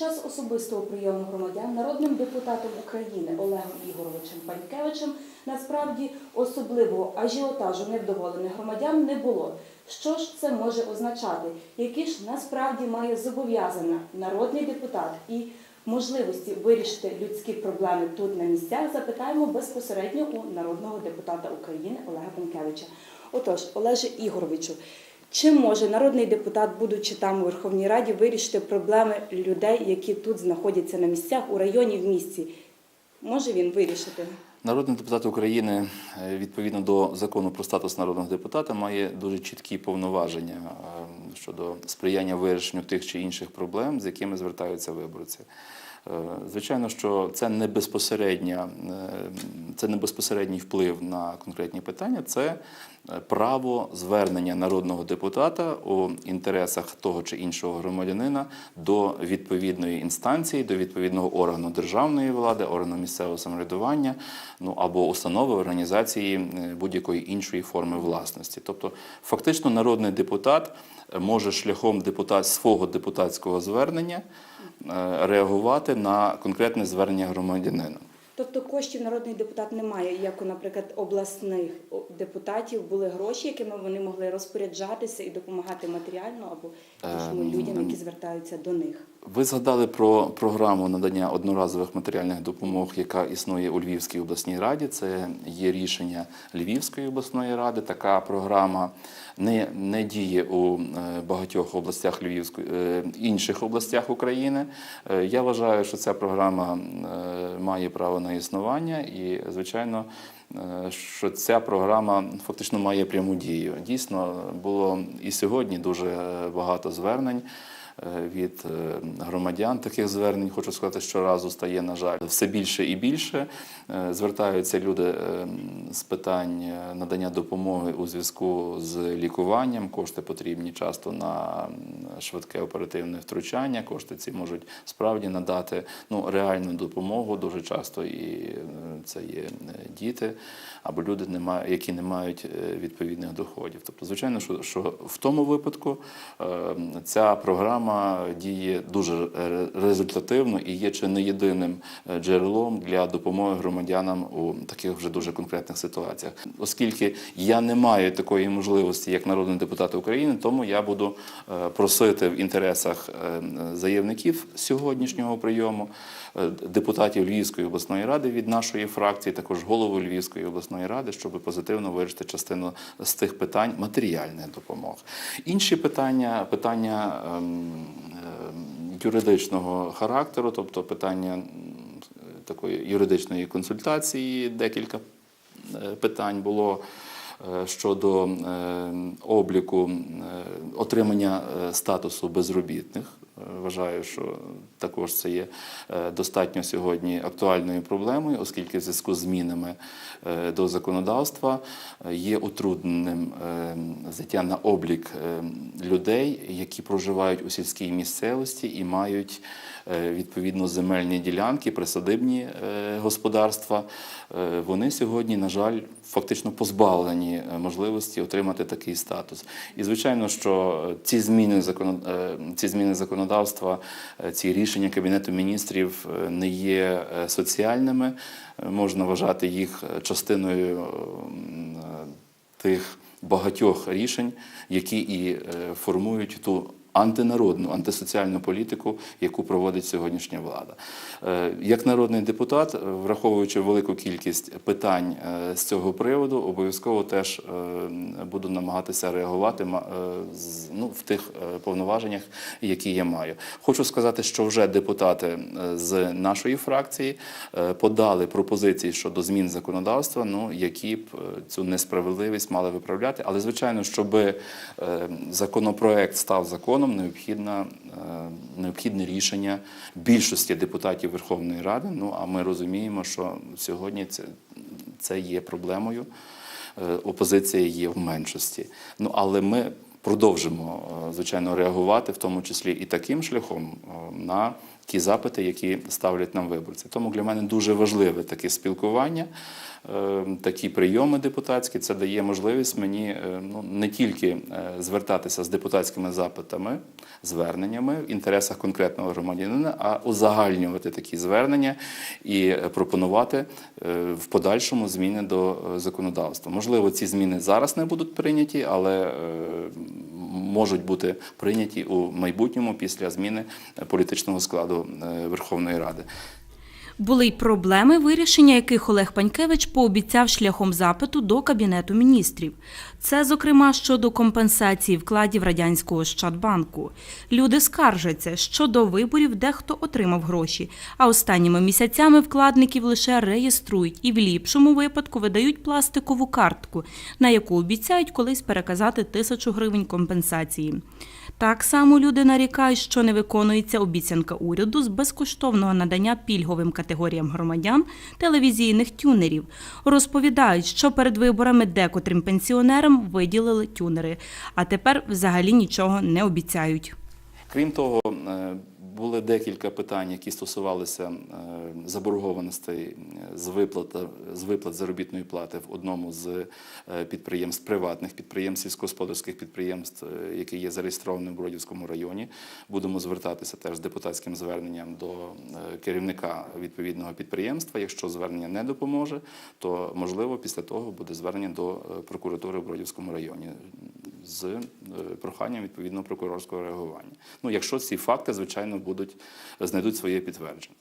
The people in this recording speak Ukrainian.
час особистого прийому громадян народним депутатом України Олегом Ігоровичем Панькевичем насправді особливого ажіотажу невдоволених громадян не було. Що ж це може означати? Які ж насправді має зобов'язання народний депутат і можливості вирішити людські проблеми тут на місцях? Запитаємо безпосередньо у народного депутата України Олега Панькевича. Отож, Олеже Ігоровичу, чи може народний депутат, будучи там у Верховній Раді, вирішити проблеми людей, які тут знаходяться на місцях у районі в місті? Може він вирішити? Народний депутат України е, відповідно до закону про статус народного депутата має дуже чіткі повноваження е, щодо сприяння вирішенню тих чи інших проблем, з якими звертаються виборці. Е, Звичайно, що це не безпосередня, е, це не безпосередній вплив на конкретні питання, це е, право звернення народного депутата у інтересах того чи іншого громадянина до відповідної інстанції, до відповідного органу державної влади, органу місцевого самоврядування, ну або установи організації будь-якої іншої форми власності. Тобто, фактично, народний депутат може шляхом депутат свого депутатського звернення реагувати на конкретне звернення громадянина. Тобто коштів народний депутат не має, як у, наприклад, обласних депутатів були гроші, якими вони могли розпоряджатися і допомагати матеріально або іншим Ем, людям, які звертаються до них. Ви згадали про програму надання одноразових матеріальних допомог, яка існує у Львівській обласній раді. Це є рішення Львівської обласної ради. Така програма не, не діє у е, багатьох областях Львівської е, інших областях України. Е, Я вважаю, що ця програма має право на існування, і звичайно. Що ця програма фактично має пряму дію. Дійсно, було і сьогодні дуже багато звернень від е, громадян таких звернень. Хочу сказати, що разу стає, на жаль, все більше і більше. Е, Звертаються люди е, з питань е, надання допомоги у зв'язку з лікуванням. Кошти потрібні часто на швидке оперативне втручання. Кошти ці можуть справді надати ну, реальну допомогу. Дуже часто і е, це є е, діти або люди, які не мають е, відповідних доходів. Тобто, звичайно, що, в тому випадку е, ця програма діє дуже результативно і є чи не єдиним е, джерелом для допомоги громадянам у таких вже дуже конкретних ситуаціях. Оскільки я не маю такої можливості, як народний депутат України, тому я буду е, просити в інтересах е, заявників сьогоднішнього прийому депутатів Львівської обласної ради від нашої фракції, також голову Львівської обласної ради, щоб позитивно вирішити частину з тих питань матеріальних допомог. Інші питання, питання ем, юридичного характеру, тобто питання такої юридичної консультації, декілька е, питань було. е, Щодо е, обліку е, отримання е, статусу безробітних, Е, вважаю, що також це є е, достатньо сьогодні актуальною проблемою, оскільки в зв'язку з змінами е, до законодавства е, є утрудненим взяття на облік людей, які проживають у сільській місцевості і мають відповідно земельні ділянки, присадибні господарства. Вони сьогодні, на жаль, фактично позбавлені можливості отримати такий статус. І звичайно, що ці зміни ці зміни законодавства, е, ці рішення Кабінету міністрів е, не є е, соціальними. Можна вважати їх частиною тих багатьох рішень, які і формують ту антинародну, антисоціальну політику, яку проводить сьогоднішня влада. Е, Як народний депутат, е, враховуючи велику кількість питань е, з цього приводу, обов'язково теж буду намагатися реагувати ну, в тих повноваженнях, які я маю. Хочу сказати, що вже депутати з нашої фракції подали пропозиції щодо змін законодавства, ну які б цю несправедливість мали виправляти. Але звичайно, щоб законопроект став законом, необхідна, е, необхідне рішення більшості депутатів Верховної Ради. Ну а ми розуміємо, що сьогодні це, це є проблемою. Е, Опозиція є в меншості. Ну але ми продовжимо е, звичайно реагувати, в тому числі і таким шляхом на ті запити, які ставлять нам виборці. Тому для мене дуже важливе таке спілкування, е, такі прийоми депутатські. Це дає можливість мені е, ну, не тільки е, звертатися з депутатськими запитами, зверненнями в інтересах конкретного громадянина, а узагальнювати такі звернення і пропонувати в подальшому зміни до законодавства. Можливо, ці зміни зараз не будуть прийняті, але можуть бути прийняті у майбутньому після зміни е, політичного складу е, Верховної Ради. Були й проблеми, вирішення яких Олег Панькевич пообіцяв шляхом запиту до Кабінету міністрів. Це, зокрема, щодо компенсації вкладів радянського Ощадбанку. Люди скаржаться, що до виборів дехто отримав гроші, а останніми місяцями вкладників лише реєструють і в ліпшому випадку видають пластикову картку, на яку обіцяють колись переказати тисячу гривень компенсації. Так само люди нарікають, що не виконується обіцянка уряду з безкоштовного надання пільговим категоріям громадян телевізійних тюнерів. Розповідають, що перед виборами декотрим пенсіонерам виділили тюнери, а тепер взагалі нічого не обіцяють. Крім того, е, були декілька питань, які стосувалися е, заборгованостей е, з виплат, з виплат заробітної плати в одному з е, підприємств, приватних підприємств, сільськогосподарських підприємств, яке є зареєстроване в Бродівському районі. Будемо звертатися теж з депутатським зверненням до керівника відповідного підприємства. Якщо звернення не допоможе, то можливо після того буде звернення до прокуратури в Бродівському районі з е, проханням відповідного прокурорського реагування. Ну, якщо ці факти, звичайно, будуть знайдуть своє підтвердження.